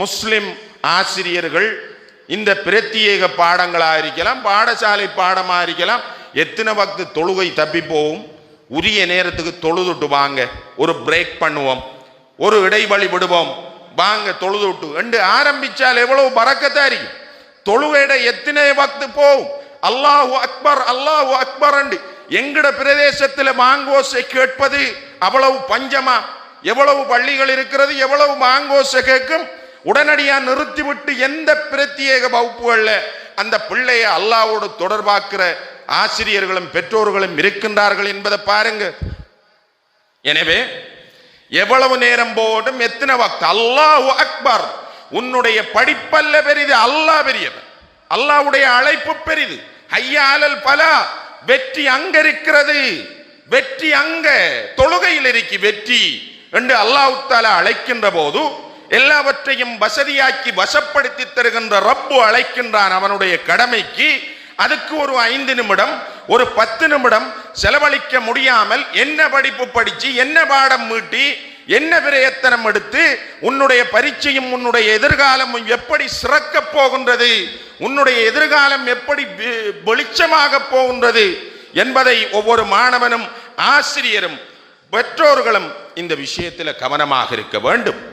முஸ்லிம் ஆசிரியர்கள் இந்த பிரத்யேக பாடங்களாக இருக்கலாம் பாடசாலை பாடமாக இருக்கலாம். எத்தனை வக்து தொழுகை தப்பி போகும் உரிய நேரத்துக்கு தொழுதுட்டு வாங்க. ஒரு பிரேக் பண்ணுவோம். ஒரு இடைவெளி விடுவோம். வாங்க தொழுதுட்டு என்று ஆரம்பிச்சால் எவ்வளவு பறக்கத்தா இருக்கும் தொழுகையிட எத்தனை வக்து போகும். அல்லாஹு அக்பர் அல்லாஹு அக்பர் என்று எங்கட பிரதேசத்தில் மாங்கோசை கேட்பது அவ்வளவு பஞ்சமா? எவ்வளவு பள்ளிகள் இருக்கிறது எவ்வளவு மாங்கோசை கேட்கும்? உடனடியா நிறுத்திவிட்டு எந்த பிரத்யேக வகுப்புகள்ல அந்த பிள்ளையை அல்லாவோடு தொடர்பாக்குற ஆசிரியர்களும் பெற்றோர்களும் இருக்கின்றார்கள் என்பதை பாருங்க. எனவே எவ்வளவு நேரம் போடும் எத்தனை வக்த்? அல்லாஹ் அக்பர். உன்னுடைய படிப்பல்ல பெரிது அல்லாஹ் பெரியவன். அல்லாஹ்வுடைய அழைப்பு பெரிது. ஐயாலல் பலா வெற்றி அங்க இருக்கிறது. வெற்றி அங்க. தொழுகையில் இருக்கி வெற்றி என்று அல்லாஹ் தாலா அழைக்கின்ற போது எல்லாவற்றையும் வசதியாக்கி வசப்படுத்தி தருகின்ற ரப்பு அழைக்கின்றான் அவனுடைய கடமைக்கு. அதுக்கு ஒரு ஐந்து நிமிடம் ஒரு பத்து நிமிடம் செலவழிக்க முடியாமல் என்ன படிப்பு படிச்சு என்ன பாடம் மீட்டி என்ன பிரயத்தனம் எடுத்து உன்னுடைய பரீட்சையும் உன்னுடைய எதிர்காலமும் எப்படி சிறக்கப் போகின்றது உன்னுடைய எதிர்காலம் எப்படி வெ- வெளிச்சமாக போகின்றது என்பதை ஒவ்வொரு மாணவனும் ஆசிரியரும் பெற்றோர்களும் இந்த விஷயத்தில் கவனமாக இருக்க வேண்டும்.